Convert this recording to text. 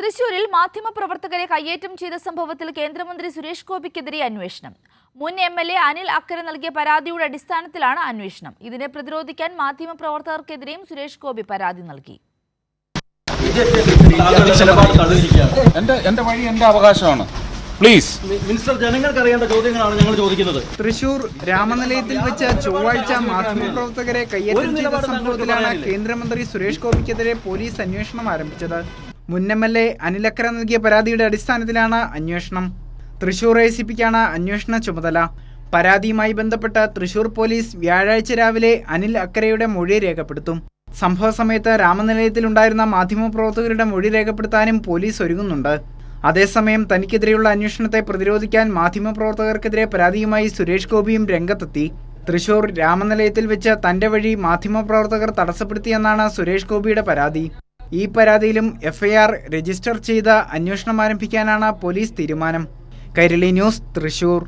തൃശൂരിൽ മാധ്യമപ്രവർത്തകരെ കയ്യേറ്റം ചെയ്ത സംഭവത്തിൽ കേന്ദ്രമന്ത്രി സുരേഷ് ഗോപിക്കെതിരെ അന്വേഷണം. മുൻ എം എൽ എ അനിൽ അക്കരെ നൽകിയ പരാതിയുടെ അടിസ്ഥാനത്തിലാണ് അന്വേഷണം. ഇതിനെ പ്രതിരോധിക്കാൻ മാധ്യമപ്രവർത്തകർക്കെതിരെയും സുരേഷ് ഗോപി പരാതി നൽകി. എന്റെ വഴി എന്റെ അവകാശമാണ്. പ്ലീസ് മിനിസ്റ്റർ ജനങ്ങൾക്ക് അറിയേണ്ട ചോദ്യങ്ങളാണ് ഞങ്ങൾ ചോദിക്കുന്നത്. തൃശൂർ രാമനിലയത്തിൽ വെച്ച് ചൊവ്വാഴ്ച മാധ്യമപ്രവർത്തകരെ കയ്യേറ്റം ചെയ്ത സംഭവത്തിലാണ് കേന്ദ്രമന്ത്രി സുരേഷ് ഗോപിക്കെതിരെ പോലീസ് അന്വേഷണം ആരംഭിച്ചത്. മുൻ എം എൽ എ അനിലക്കര നൽകിയ പരാതിയുടെ അടിസ്ഥാനത്തിലാണ് അന്വേഷണം. തൃശൂർ എ സി പിക്കാണ് അന്വേഷണ ചുമതല. പരാതിയുമായി ബന്ധപ്പെട്ട തൃശൂർ പോലീസ് വ്യാഴാഴ്ച രാവിലെ അനിൽ അക്കരയുടെ മൊഴി രേഖപ്പെടുത്തും. സംഭവ സമയത്ത് രാമനിലയത്തിലുണ്ടായിരുന്ന മാധ്യമപ്രവർത്തകരുടെ മൊഴി രേഖപ്പെടുത്താനും പോലീസ് ഒരുങ്ങുന്നുണ്ട്. അതേസമയം തനിക്കെതിരെയുള്ള അന്വേഷണത്തെ പ്രതിരോധിക്കാൻ മാധ്യമപ്രവർത്തകർക്കെതിരെ പരാതിയുമായി സുരേഷ് ഗോപിയും രംഗത്തെത്തി. തൃശൂർ രാമനിലയത്തിൽ വെച്ച് തന്റെ വഴി മാധ്യമപ്രവർത്തകർ തടസ്സപ്പെടുത്തിയെന്നാണ് സുരേഷ് ഗോപിയുടെ പരാതി. ഈ പരാതിയിലും എഫ്ഐആർ രജിസ്റ്റർ ചെയ്ത് അന്വേഷണം ആരംഭിക്കാനാണ് പോലീസ് തീരുമാനം. കൈരളി ന്യൂസ് തൃശൂർ.